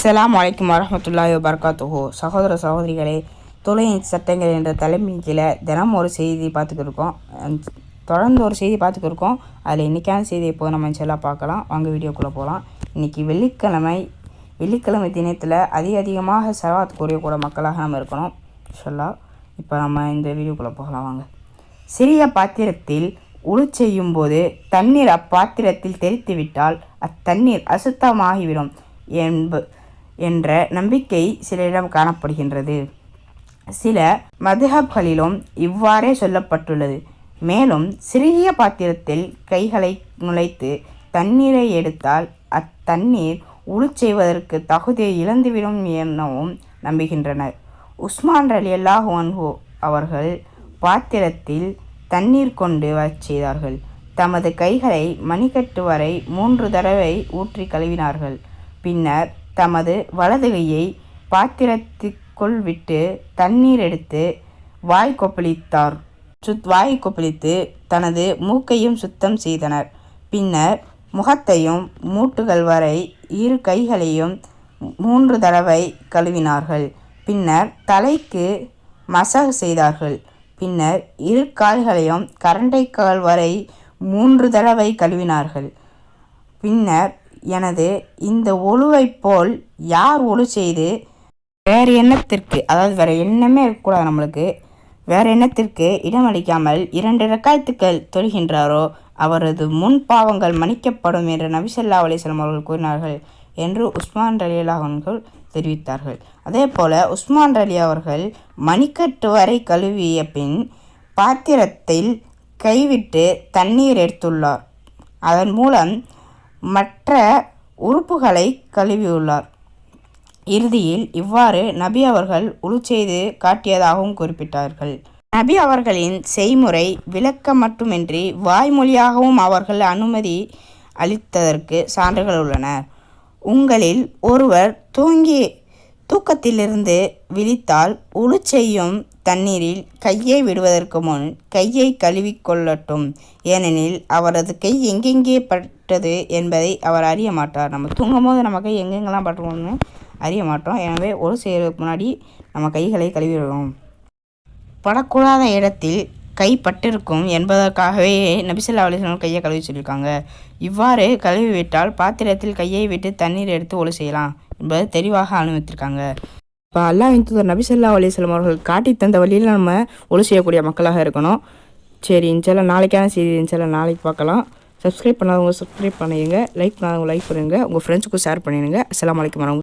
அஸ்லாம் வலைக்கம் வரமத்துல்லாஹி வபர்காத்துஹோ. சகோதர சகோதரிகளே தொலை சட்டங்கள் என்ற தலைமையின் கீழே தினம் ஒரு செய்தி பார்த்துக்கிருக்கோம் தொடர்ந்து ஒரு செய்தி பார்த்துக்கிருக்கோம் அதில் இன்றைக்கான செய்தியை இப்போ நம்ம எல்லாம் பார்க்கலாம். வாங்க வீடியோக்குள்ளே போகலாம். இன்றைக்கி வெள்ளிக்கிழமை வெள்ளிக்கிழமை தினத்தில் அதிக அதிகமாக செலவாத் கூறியக்கூட மக்களாக நம்ம இருக்கணும். சொல்லா இப்போ நம்ம இந்த வீடியோக்குள்ளே போகலாம். வாங்க. சிறிய பாத்திரத்தில் உழு செய்யும் போது தண்ணீர் அப்பாத்திரத்தில் தெரித்துவிட்டால் அத்தண்ணீர் அசுத்தமாகிவிடும். என்ப என்ற நம்பிக்கை சிலரிடம் காணப்படுகின்றது. சில மதுஹப்களிலும் இவ்வாறே சொல்லப்பட்டுள்ளது. மேலும் சிறிய பாத்திரத்தில் கைகளை நுழைத்து தண்ணீரை எடுத்தால் அத்தண்ணீர் உழு செய்வதற்கு தகுதியை இழந்துவிடும் எனவும் நம்புகின்றனர். உஸ்மான் அலி அல்லாஹு அவர்கள் பாத்திரத்தில் தண்ணீர் கொண்டு வரச் செய்தார்கள். தமது கைகளை மணிக்கட்டு வரை மூன்று தடவை ஊற்றி கழுவினார்கள். பின்னர் தமது வலதுகையை பாத்திரத்துக்குள் பாத்திரத்திற்குள் விட்டு தண்ணீர் எடுத்து வாய் கொப்பளித்தார். சுத் வாய் கொப்பளித்து தனது மூக்கையும் சுத்தம் செய்தனர். பின்னர் முகத்தையும் மூட்டுகள் வரை இரு கைகளையும் மூன்று தடவை கழுவினார்கள். பின்னர் தலைக்கு மசாஜ் செய்தார்கள். பின்னர் இரு கால்களையும் கரண்டைக்கால் வரை மூன்று தடவை கழுவினார்கள். பின்னர் எனது இந்த ஒழுவைப் போல் யார் ஒழு செய்து வேறு எண்ணத்திற்கு அதாவது வேறு எண்ணமே இருக்கக்கூடாது நம்மளுக்கு வேறு எண்ணத்திற்கு இடமளிக்காமல் இரண்டு ரக்காயத்துக்கள் தொழுகின்றாரோ அவரது முன் பாவங்கள் மன்னிக்கப்படும் என்று நபிசல்லா அலிஸ்லாம் அவர்கள் கூறினார்கள் என்று உஸ்மான் அலி அவர்கள் தெரிவித்தார்கள். அதே போல் உஸ்மான் அலி அவர்கள் மணிக்கட்டு வரை கழுவிய பின் பாத்திரத்தில் கைவிட்டு தண்ணீர் எடுத்துள்ளார். அதன் மூலம் மற்ற உறுப்புகளை கழுவியுள்ளார். இறுதியில் இவ்வாறு நபி அவர்கள் உழு செய்து காட்டியதாகவும் குறிப்பிட்டார்கள். நபி அவர்களின் செய்முறை விளக்க மட்டுமின்றி வாய்மொழியாகவும் அவர்கள் அனுமதி அளித்ததற்கு சான்றுகள் உள்ளன. உங்களில் ஒருவர் தூங்கி தூக்கத்திலிருந்து விழித்தால் உழு செய்யும் தண்ணீரில் கையை விடுவதற்கு முன் கையை கழுவிக்கொள்ளட்டும் ஏனெனில் அவரது கை எங்கெங்கே பட்டது என்பதை அவர் அறிய மாட்டார். நம்ம தூங்கும் போது நம்ம கை எங்கெங்கெல்லாம் பட்டுவோம்னு அறிய மாட்டோம். எனவே ஒரு செய்கிறதுக்கு முன்னாடி நம்ம கைகளை கழுவிடுவோம். படக்கூடாத இடத்தில் கை பட்டிருக்கும் என்பதற்காகவே நபிசல்லா அலிஸ்லாம் கையை கழுவி சொல்லியிருக்காங்க. இவ்வாறு கழுவி விட்டால் பாத்திரத்தில் கையை விட்டு தண்ணீர் எடுத்து ஒழு செய்யலாம் என்பது தெளிவாக அனுமதித்திருக்காங்க. இப்போ அல்லாஹ் தூதர் நபிசல்லா அலிஸ்லாம் அவர்கள் காட்டி தந்த வழியில் நம்ம ஒழு செய்யக்கூடிய மக்களாக இருக்கணும். சரி இன்ஷால்லாம் நாளைக்கான செய்தி இன்ஷால்லாம் நாளைக்கு பார்க்கலாம். சப்ஸ்கிரைப் பண்ணாதவங்க சப்ஸ்கிரைப் பண்ணிடுங்க. லைக் பண்ணாதவங்க லைக் பண்ணுங்கள் உங்கள் ஃப்ரெண்ட்ஸுக்கும் ஷேர் பண்ணிடுங்க. அஸ்லாம் அலைக்கும் வரவங்க